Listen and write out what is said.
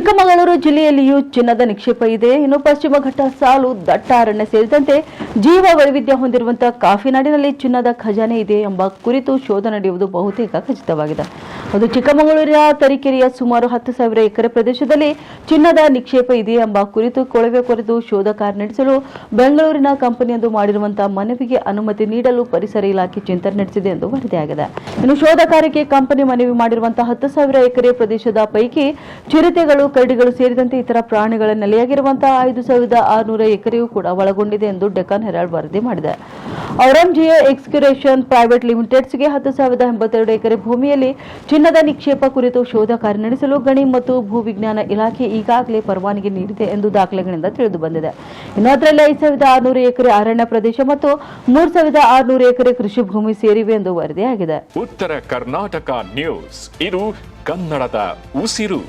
ಚಿಕ್ಕಮಗಳೂರು ಜಿಲ್ಲೆಯಲ್ಲಿಯೂ ಚಿನ್ನದ ನಿಕ್ಷೇಪ ಇದೆ. ಇನ್ನು ಪಶ್ಚಿಮ ಘಟ್ಟ ಸಾಲು ದಟ್ಟ ಅರಣ್ಯ ಸೇರಿದಂತೆ ಜೀವ ವೈವಿಧ್ಯ ಹೊಂದಿರುವಂತಹ ಕಾಫಿನಾಡಿನಲ್ಲಿ ಚಿನ್ನದ ಖಜಾನೆ ಇದೆ ಎಂಬ ಕುರಿತು ಶೋಧ ನಡೆಯುವುದು ಬಹುತೇಕ ಖಚಿತವಾಗಿದೆ. ಅದು ಚಿಕ್ಕಮಗಳೂರಿನ ತರೀಕೆರೆಯ ಸುಮಾರು ಹತ್ತು ಸಾವಿರ ಎಕರೆ ಪ್ರದೇಶದಲ್ಲಿ ಚಿನ್ನದ ನಿಕ್ಷೇಪ ಇದೆ ಎಂಬ ಕುರಿತು ಕೊಳವೆ ಕೊರೆದು ಶೋಧ ಕಾರ್ಯ ನಡೆಸಲು ಬೆಂಗಳೂರಿನ ಕಂಪನಿಯೊಂದು ಮಾಡಿರುವಂತಹ ಮನವಿಗೆ ಅನುಮತಿ ನೀಡಲು ಪರಿಸರ ಇಲಾಖೆ ಚಿಂತನೆ ನಡೆಸಿದೆ ಎಂದು ವರದಿಯಾಗಿದೆ ಇನ್ನು ಶೋಧ ಕಾರ್ಯಕ್ಕೆ ಕಂಪನಿ ಮನವಿ ಮಾಡಿರುವಂತಹ ಹತ್ತು ಸಾವಿರ ಎಕರೆ ಪ್ರದೇಶದ ಪೈಕಿ ಚಿರತೆಗಳು, ಕರಡಿಗಳು ಸೇರಿದಂತೆ ಇತರ ಪ್ರಾಣಿಗಳ ನೆಲೆಯಾಗಿರುವಂತಹ ಐದು ಸಾವಿರದ ಆರುನೂರ ಎಕರೆಯೂ ಕೂಡ ಒಳಗೊಂಡಿದೆ ಎಂದು ಡೆಕ್ಕನ್ ಹೆರಾಲ್ಡ್ ವರದಿ ಮಾಡಿದೆ. ಔರಂಜಿಯೋ ಎಕ್ಸ್ಕ್ಯೂರೇಷನ್ ಪ್ರೈವೇಟ್ ಲಿಮಿಟೆಡ್ಸ್ಗೆ ಹತ್ತು ಸಾವಿರದ ಎಂಬತ್ತೆರಡು ಎಕರೆ ಭೂಮಿಯಲ್ಲಿ ಚಿನ್ನದ ನಿಕ್ಷೇಪ ಕುರಿತು ಶೋಧ ಕಾರ್ಯ ನಡೆಸಲು ಗಣಿ ಮತ್ತು ಭೂವಿಜ್ಞಾನ ಇಲಾಖೆ ಈಗಾಗಲೇ ಪರವಾನಗಿ ನೀಡಿದೆ ಎಂದು ದಾಖಲೆಗಳಿಂದ ತಿಳಿದು ಬಂದಿದೆ. ಇನ್ನು ಅದರಲ್ಲಿ ಐದು ಸಾವಿರದ ಆರುನೂರು ಎಕರೆ ಅರಣ್ಯ ಪ್ರದೇಶ ಮತ್ತು ಮೂರು ಸಾವಿರದ ಆರುನೂರು ಎಕರೆ ಕೃಷಿ ಭೂಮಿ ಸೇರಿವೆ ಎಂದು ವರದಿಯಾಗಿದೆ. ಉತ್ತರ ಕರ್ನಾಟಕ ನ್ಯೂಸ್. ಇದು ಕನ್ನಡದ ಉಸಿರು.